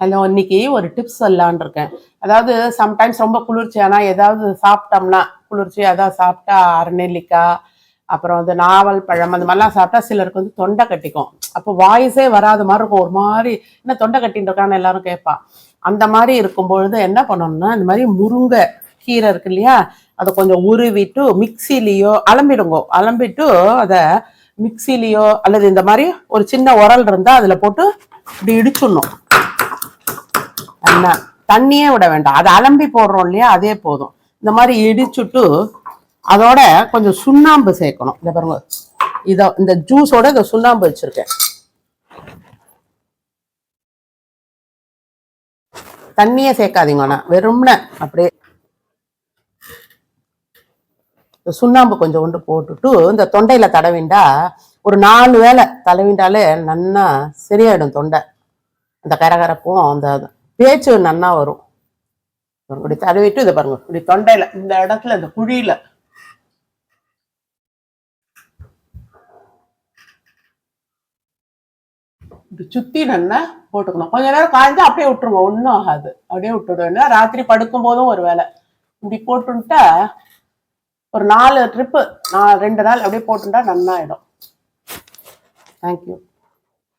Hello இன்னைக்கு ஒரு tips சொல்லலான்னு இருக்கேன். அதாவது சம்டைம்ஸ் ரொம்ப குளிர்ச்சியானா ஏதாவது சாப்பிட்டோம்னா குளிர்ச்சி அதாவது சாப்பிட்டா அரநெல்லிக்காய் அப்புறம் வந்து நாவல் பழம் அந்த மாதிரிலாம் சாப்பிட்டா சிலருக்கு வந்து தொண்டை கட்டிக்கும். அப்போ வாய்ஸே வராத மாதிரி இருக்கும். ஒரு மாதிரி என்ன தொண்டை கட்டின்னு இருக்கான்னு எல்லாரும் கேட்பா. அந்த மாதிரி இருக்கும் பொழுது என்ன பண்ணணும்னா இந்த மாதிரி முருங்கை கீரை இருக்கு இல்லையா? அதை கொஞ்சம் உருவிட்டு மிக்சிலேயோ அலம்பிடுங்கோ. அலம்பிட்டு அதை மிக்சிலேயோ அல்லது இந்த மாதிரி ஒரு சின்ன உரல் இருந்தால் அதில் போட்டு இப்படி இடிச்சிடணும். என்ன? தண்ணியே விட வேண்டாம். அதை அலம்பி போடுறோம் இல்லையா? அதே போதும். இந்த மாதிரி இடிச்சுட்டு அதோட கொஞ்சம் சுண்ணாம்பு சேர்க்கணும். இந்த பாருங்க. இதை இந்த ஜூஸோட இந்த சுண்ணாம்பு வச்சிருக்கேன். தண்ணியே சேர்க்காதீங்க நான் வெறும்ன அப்படியே இந்த சுண்ணாம்பு கொஞ்சம் கொண்டு போட்டுட்டு இந்த தொண்டையில தடவிண்டா ஒரு நாலு வேளை தடவிண்டாலே நன்னா சரியாயிடும் தொண்டை. அந்த கரகரப்பும் அந்த பேச்சு நன்னா வரும். இப்படி தடவிட்டு இதை பாருங்க. இப்படி தொண்டையில இந்த இடத்துல இந்த குழியில. இப்படி சுத்தி நல்லா போட்டுக்கணும். கொஞ்ச நேரம் காய்ஞ்சா அப்படியே விட்டுருங்க. ஒன்றும் ஆகாது. அப்படியே விட்டுடுவேன் ராத்திரி படுக்கும் போதும் ஒரு வேலை. இப்படி போட்டுட்டா ஒரு நாலு ட்ரிப்பு நான் ரெண்டு நாள் அப்படியே போட்டுட்டா நன்னா ஆயிடும் தேங்க்யூ